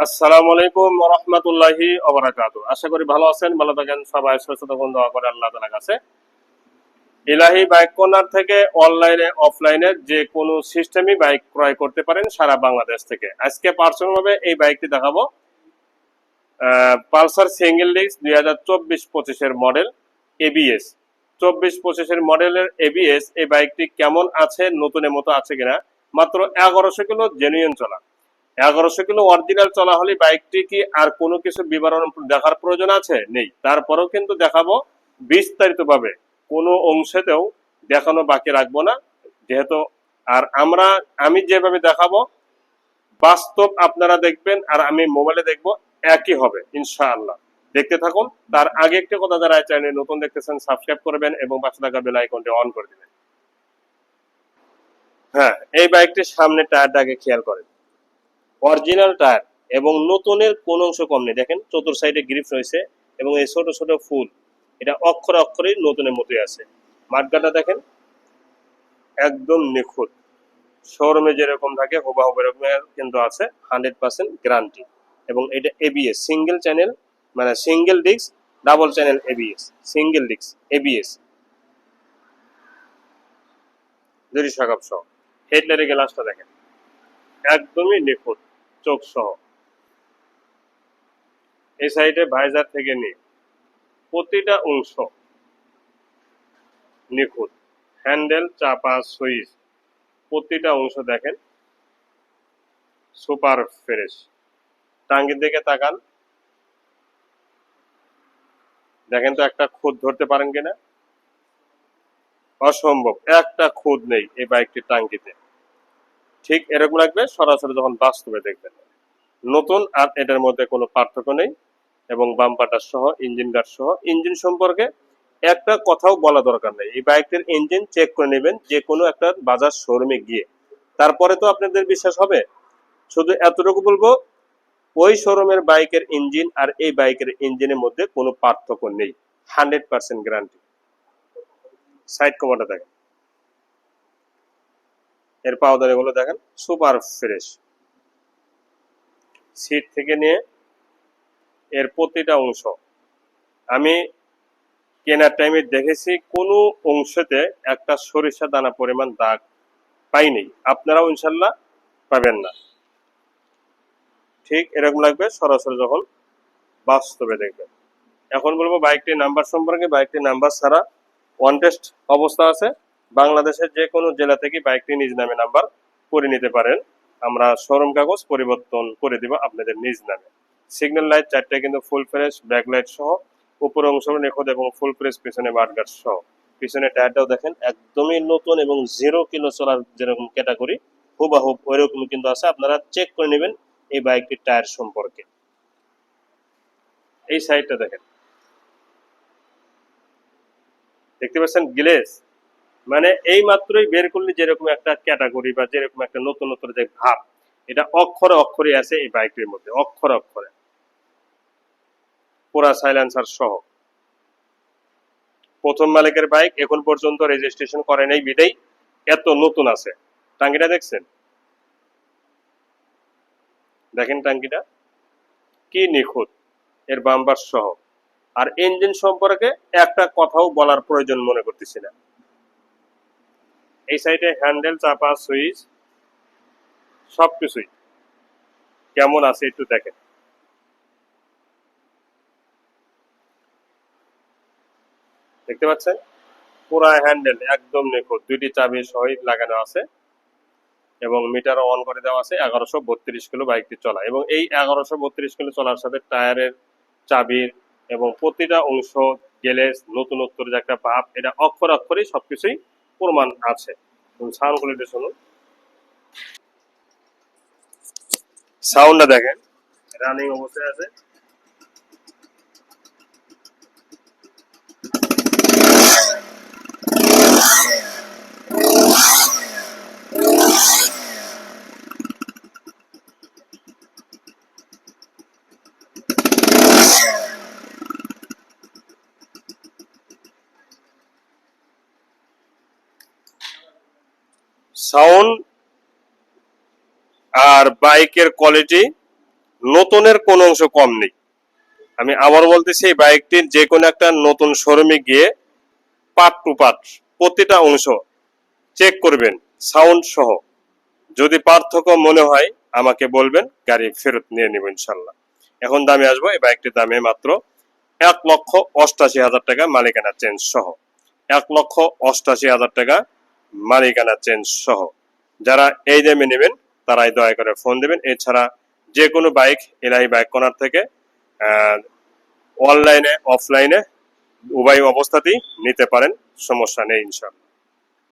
আসসালামু আলাইকুম রহমতুল্লাহি অবরাকাতু আশা করি ভালো আছেন, ভালো থাকেন, সবাই দোয়া করে আল্লাহ তালার কাছে। ইলাহি বাইক কর্নার থেকে অনলাইনে, অফলাইনে যে কোনো সিস্টেমই বাইক ক্রয় করতে পারেন সারা বাংলাদেশ থেকে। আজকে পার্সোনাল ভাবে এই বাইকটি দেখাবো। পালসার সিঙ্গেল ডিস্ক দুই হাজার চব্বিশ পঁচিশের মডেল এবিএস। চব্বিশ পঁচিশের মডেলের এবিএস এই বাইকটি কেমন আছে, নতুনের মতো আছে কিনা? মাত্র এগারোশো কিলো জেনুইন চলা। এগারোশো কিলো অরিজিনাল চলা হলে বাইকটি কি আর কোনো কিছু বিবরণ দেখার প্রয়োজন আছে? নেই। তারপরেও কিন্তু দেখাবো বিস্তারিত ভাবে কোনো অংশেতেও দেখানো বাকি রাখব না। যেহেতু আর আমরা, আমি যেভাবে দেখাবো, বাস্তব আপনারা দেখবেন আর আমি মোবাইলে দেখব, একই হবে, ইনশাআল্লাহ। দেখতে থাকুন। তার আগে একটি কথা যারা চ্যানেল নতুন দেখতেছেন সাবস্ক্রাইব করবেন এবং পাশে থাকা বেল আইকনটি অন করে দিবেন। হ্যাঁ এই বাইকটির সামনে টায়ারটা আগে খেয়াল করেন। অরিজিনাল টায়ার এবং নতুনের কোন অংশ কম নেই। দেখেন, চতুর সাইডে গ্রিপ রয়েছে এবং এই ছোট ছোট ফুল, এটা অক্ষরে অক্ষরেই নতুনের মতোই আছে। মাঠগাটা দেখেন, একদম নিখুঁত। শোরুমে যেরকম থাকে, হুবাহুব এরকম কিন্তু আছে হান্ড্রেড পার্সেন্ট গ্যারান্টি এবং এটা এবিএস সিঙ্গেল চ্যানেল মানে single disc double channel ABS single disc ABS দুই শাখাপ সহ। হেডলাইটের গ্লাসটা দেখেন, একদমই নিখুঁত। চোখ সহ এই সাইডে ভাইজার থেকে নিয়ে প্রতিটা অংশ নিখুঁত। হ্যান্ডেল, চাপা, সুইচ, প্রতিটা অংশ দেখেন সুপার ফ্রেশ। টাঙ্গির দিকে তাকান। দেখেন তো একটা খুদ ধরতে পারেন কিনা? অসম্ভব, একটা খুদ নেই এই বাইকটির টাঙ্কিতে ঠিক এরকম লাগবে, সরাসরি যখন বাস্তবে দেখবেন। নতুন আর এটার মধ্যে কোনো পার্থক্য নেই এবং বাম্পারটার সহ ইঞ্জিন গার্ড সহ ইঞ্জিন সম্পর্কে একটা কথাও বলা দরকার নেই। এই বাইকটির ইঞ্জিন চেক করে নেবেন যে কোনো একটা বাজার শোরুমে গিয়ে। তারপরে তো আপনাদের বিশ্বাস হবে, শুধু এতটুকু বলব, ওই শোরুমের বাইকের ইঞ্জিন আর এই বাইকের ইঞ্জিনের মধ্যে কোনো পার্থক্য নেই। হান্ড্রেড পার্সেন্ট গ্যারান্টি সাইড কভারটা দেখেন। এর পাউডার এগুলো দেখেন, সুপার ফ্রেশ। সিট থেকে নিয়ে এর প্রতিটা অংশ। আমি কেনার টাইমে দেখেছি, কোনো অংশতে একটা সরিষা দানা পরিমাণ দাগ পাইনি। আপনারাও ইনশাল্লাহ পাবেন না। ঠিক এরকম লাগবে সরাসরি যখন বাস্তবে দেখবেন। এখন বলব বাইকটির নাম্বার সম্পর্কে বাইকটির নাম্বার ছাড়া ওয়ান টেস্ট অবস্থা আছে। বাংলাদেশের যে কোনো জেলা থেকে বাইকটি নিজ নামে নাম্বার করে নিতে পারেন। আমরা শোরুম কাগজ পরিবর্তন করে দিব আপনাদের নিজ নামে। সিগন্যাল লাইট চারটে কিন্তু ফুল ফ্রেশ ব্যাক লাইট সহ, উপর অংশ নিখুঁত এবং ফুল ফ্রেশ পিছনে মাঠগাট সহ। পিছনে টায়ারটাও দেখেন, একদমই নতুন এবং জিরো কিলো চলার যেরকম ক্যাটাগরি হুবাহুব ওইরকম কিন্তু আছে। আপনারা চেক করে নেবেন এই বাইকটির টায়ার সম্পর্কে। এই সাইডটা দেখেন। দেখতে পাচ্ছেন গ্লেস মানে এই মাত্রই বের করলে যেরকম একটা ক্যাটাগরি বা যেরকম একটা নতুন নতুন যে ভাব, এটা অক্ষরে অক্ষরে আছে এই বাইকটির মধ্যে, অক্ষরে অক্ষরে। পুরা সাইলেন্সার সহ। প্রথম মালিকের বাইক এখন পর্যন্ত রেজিস্ট্রেশন করে নাই বিদেই, এত নতুন আছে। টাঙ্কিটা দেখছেন? দেখেন টাঙ্কিটা? কি নিখুঁত, এর বাম্বার সহ। আর ইঞ্জিন সম্পর্কে একটা কথাও বলার প্রয়োজন মনে করতেছি না। এই সাইডে হ্যান্ডেল, চাপা, সুইচ, সবকিছুই। কেমন আছে একটু দেখেন। দেখতে পাচ্ছেন? পুরা হ্যান্ডেল একদম নিখুঁত। দুইটি চাবি সহিত লাগানো আছে এবং মিটার অন করে দেওয়া আছে। এগারোশো বত্রিশ কিলো বাইকটি চলা। এবং এই এগারোশো বত্রিশ কিলো চলার সাথে টায়ারের চাবির এবং প্রতিটা অংশ গ্যালেজ নতুনত্বর যে একটা ভাব, এটা অক্ষর অক্ষরেই সবকিছুই প্রমাণ আছে। সাউন্ড কোয়ালিটি শুনুন। সাউন্ডটা দেখেন। রানিং অবস্থায় আছে। সাউন্ড আর বাইকের কোয়ালিটি নতুনের কোনো অংশ কম নেই। আমি আবার বলতেছি, এই বাইকটির যে কোনো একটা নতুন শোরুমে গিয়ে পার্ট টু পার্ট প্রতিটা অংশ চেক করবেন, সাউন্ড সহ। যদি পার্থক্য মনে হয়, আমাকে বলবেন, গাড়ি ফেরত নিয়ে নেব ইনশাল্লাহ এখন দামে আসব, এই বাইকটির দামে মাত্র এক লক্ষ অষ্টাশি হাজার টাকা মালিকানা চেঞ্জ সহ। এক লক্ষ অষ্টাশি হাজার টাকা মালিকানা চেঞ্জ সহ। যারা এই দামে নেবেন, তারাই দয়া করে ফোন দেবেন। এছাড়া যে কোনো বাইক, এলআই বাইক কোনার থেকে অনলাইনে, অফলাইনে উভয় অবস্থাতেই নিতে পারেন। সমস্যা নেই ইনশাল্লাহ